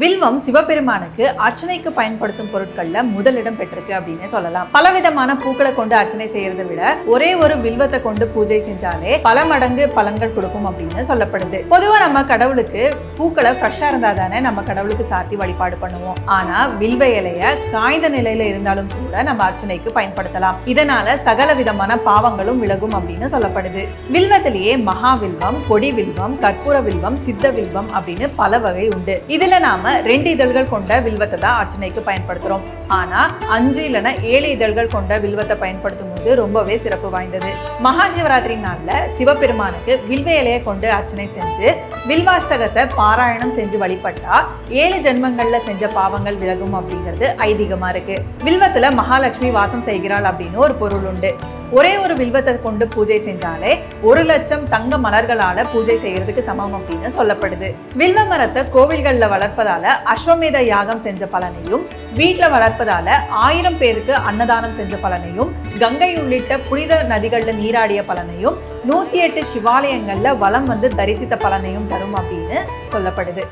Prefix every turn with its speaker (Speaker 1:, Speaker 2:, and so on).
Speaker 1: வில்வம் சிவபெருமானுக்கு அர்ச்சனைக்கு பயன்படுத்தும் பொருட்கள்ல முதலிடம் பெற்றிருக்கு அப்படின்னு சொல்லலாம். பலவிதமான பூக்களை கொண்டு அர்ச்சனை செய்யறதை விட ஒரே ஒரு வில்வத்தை கொண்டு பூஜை செஞ்சாலே பல மடங்கு பலன்கள் கொடுக்கும் அப்படின்னு சொல்லப்படுது. பொதுவா நம்ம கடவுளுக்கு பூக்களை ஃப்ரெஷ்ஷா இருந்தா தானே நம்ம கடவுளுக்கு சாத்தி வழிபாடு பண்ணுவோம். ஆனா வில்வ இலைய காய்ந்த நிலையில இருந்தாலும் கூட நம்ம அர்ச்சனைக்கு பயன்படுத்தலாம். இதனால சகல விதமான பாவங்களும் விலகும் அப்படின்னு சொல்லப்படுது. வில்வத்திலேயே மகா வில்வம் கொடி வில்வம் கற்பூர வில்வம் சித்த வில்வம் அப்படின்னு பல வகை உண்டு. இதுல நாம ரெண்டு இதழ்கள் கொண்ட வில்வத்தை தான் அர்ச்சனைக்கு பயன்படுத்துறோம். ஆனால் அஞ்சு இல்லைன்னா ஏழு இதழ்கள் கொண்ட வில்வத்தை பயன்படுத்தும் வந்து ரொம்பவே சிறப்பு வாய்ந்தது. மகா சிவராத்திரி நாள்ல சிவபெருமானுக்கு வில்வ இலையை கொண்டு அர்ச்சனை செஞ்சு வில்வாஷ்டகத்தை பாராயணம் செஞ்சு வழிபட்டா ஏழு ஜென்மங்களில் செஞ்ச பாவங்கள் விலகும் அப்படிங்கிறது ஐதீகமாக இருக்கு. வில்வத்தில் மகாலட்சுமி வாசம் செய்கிறாள் அப்படின்னு ஒரு பொருள் உண்டு. ஒரே ஒரு வில்வத்தை கொண்டு பூஜை செஞ்சாலே ஒரு லட்சம் தங்க மலர்களால பூஜை செய்யறதுக்கு சமம் அப்படின்னு சொல்லப்படுது. வில்வ மரத்தை கோவில்கள்ல வளர்ப்பதால அஸ்வமேத யாகம் செஞ்ச பலனையும் வீட்டில் வளர்ப்பதால ஆயிரம் பேருக்கு அன்னதானம் செஞ்ச பலனையும் கங்கை உள்ளிட்ட புனித நதிகளில் நீராடிய பலனையும் நூத்தி எட்டு சிவாலயங்கள்ல வலம் வந்து தரிசித்த பலனையும் தரும் அப்படின்னு சொல்லப்படுது.